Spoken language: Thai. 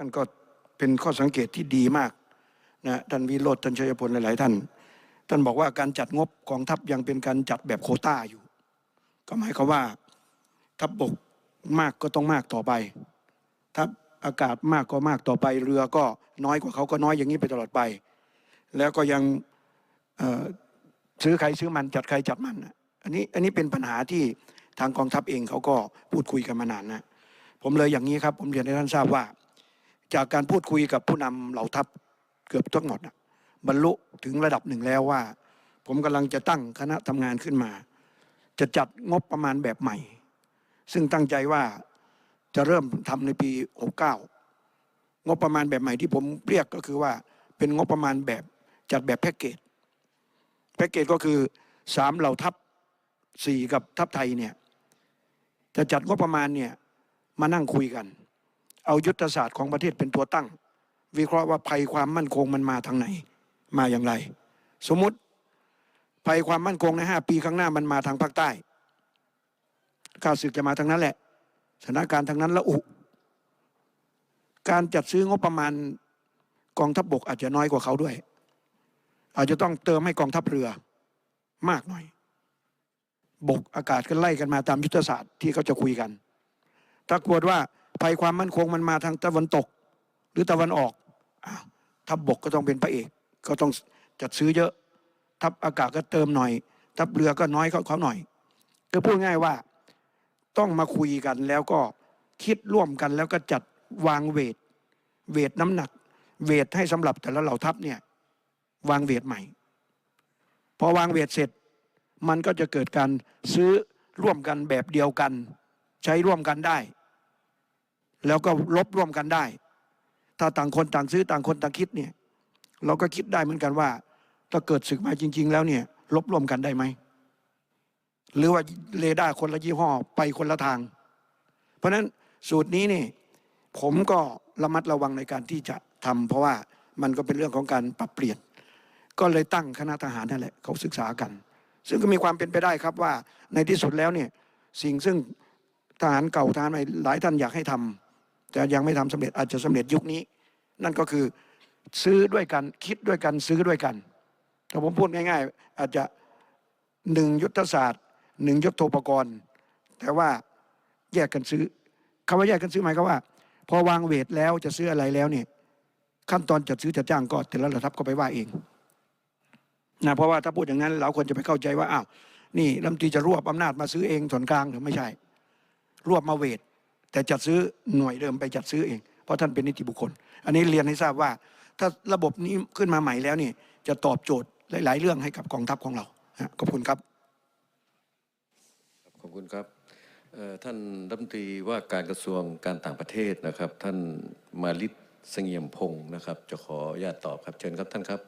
ท่านก็เป็นข้อสังเกตที่ดีมากนะท่านวิโรธท่านชัยพลหลาย ๆ ท่าน ท่านบอกว่าการจัดงบกองทัพยังเป็นการจัดแบบโคต้าอยู่ ก็หมายความว่าทัพบกมากก็ต้องมากต่อไปทัพอากาศมากก็มากต่อไป เรือก็น้อยกว่าเขาก็น้อยอย่างนี้ไปตลอดไป แล้วก็ยังซื้อใครซื้อมันจัดใครจัดมันอันนี้อันนี้เป็นปัญหาที่ทางกองทัพเองเขาก็พูดคุยกันมานานนะผมเลยอย่างนี้ครับ ผมเรียนให้ท่านทราบว่า จากการพูดคุยกับผู้นำเหล่าทัพเกือบทั้งหมดนะบรรลุถึงระดับหนึ่งแล้วว่า ผมกำลังจะตั้งคณะทำงานขึ้นมา จะจัดงบประมาณแบบใหม่ ซึ่งตั้งใจว่าจะเริ่มทำในปี 69 งบประมาณแบบใหม่ที่ผมเรียกก็คือว่าเป็นงบประมาณแบบจัดแบบแพ็กเกจแพ็กเกจก็คือสามเหล่าทัพสี่กับทัพไทยเนี่ยจะจัดงบประมาณเนี่ยมานั่งคุยกัน เอายุทธศาสตร์ของประเทศเป็นตัวตั้ง วิเคราะห์ว่าภัยความมั่นคงมันมาทางไหน มาอย่างไร สมมติภัยความมั่นคงในห้าปีข้างหน้ามันมาทางภาคใต้ข้าศึกจะมาทางนั้นแหละสถานการณ์ทางนั้นละอุ การจัดซื้องบประมาณกองทัพบบกอาจจะน้อยกว่าเขาด้วย อาจจะต้องเติมให้กองทัพเรือมากหน่อย บกอากาศก็ไล่กันมาตามยุทธศาสตร์ที่เขาจะคุยกัน ถ้ากลัวว่า ภัยความมั่นคงมันมาทางตะวันตก หรือตะวันออกอทัพบบกก็ต้องเป็นพระเอก ก็ต้องจัดซื้อเยอะ ทัพอากาศก็เติมหน่อย ทัพเรือก็น้อยเขาเขาหน่อยคือพูดง่ายว่าต้องมาคุยกันแล้วก็คิดร่วมกันแล้วก็จัดวางเวท เวทน้ำหนัก เวทให้สำหรับแต่ละเหล่าทัพเนี่ยวางเวทใหม่ พอวางเวทเสร็จ มันก็จะเกิดการซื้อร่วมกันแบบเดียวกัน ใช้ร่วมกันได้ แล้วก็ลบร่วมกันได้ ถ้าต่างคนต่างซื้อต่างคนต่างคิดเนี่ยเราก็คิดได้เหมือนกันว่า ถ้าเกิดศึกมาจริง ๆ แล้วเนี่ยลบร่วมกันได้ไหมหรือว่าเรดาร์คนละยี่ห้อไปคนละทาง เพราะฉะนั้นสูตรนี้นี่ผมก็ระมัดระวังในการที่จะทำเพราะว่ามันก็เป็นเรื่องของการปรับเปลี่ยน ก็เลยตั้งคณะทหารนั่นแหละเขาศึกษากัน ซึ่งก็มีความเป็นไปได้ครับว่าในที่สุดแล้วเนี่ยสิ่งซึ่งทหารเก่าทหารใหม่หลายท่านอยากให้ทำ แต่ยังไม่ทำสำเร็จอาจจะสำเร็จยุคนี้ นั่นก็คือซื้อด้วยกันคิดด้วยกันซื้อด้วยกัน ถ้าผมพูดง่าย ๆ อาจจะหนึ่งยุทธศาสตร์หนึ่งยุทโธปกรณ์ แต่ว่าแยกกันซื้อคำว่าแยกกันซื้อหมายความว่า พอวางเวทแล้วจะซื้ออะไรแล้วเนี่ยขั้นตอนจัดซื้อจัดจ้างก็แต่ละระดับก็ไปว่าเองนะเพราะว่าถ้าพูดอย่างนั้นเราควรจะไปเข้าใจว่าอ้าวนี่รัฐมนตรีจะรวบอำนาจมาซื้อเองส่วนกลางหรือไม่ใช่ รวบมาเวท แต่จัดซื้อหน่วยเดิมไปจัดซื้อเอง เพราะท่านเป็นนิติบุคคล อันนี้เรียนให้ทราบว่า ถ้าระบบนี้ขึ้นมาใหม่แล้วนี่ จะตอบโจทย์หลาย ๆ เรื่องให้กับกองทัพของเราขอบคุณครับ ขอบคุณครับท่านรัฐมนตรีว่าการกระทรวงการต่างประเทศนะครับ ท่านมาลิศเสงี่ยมพงศ์นะครับ จะขออนุญาตตอบครับเชิญครับท่านครับ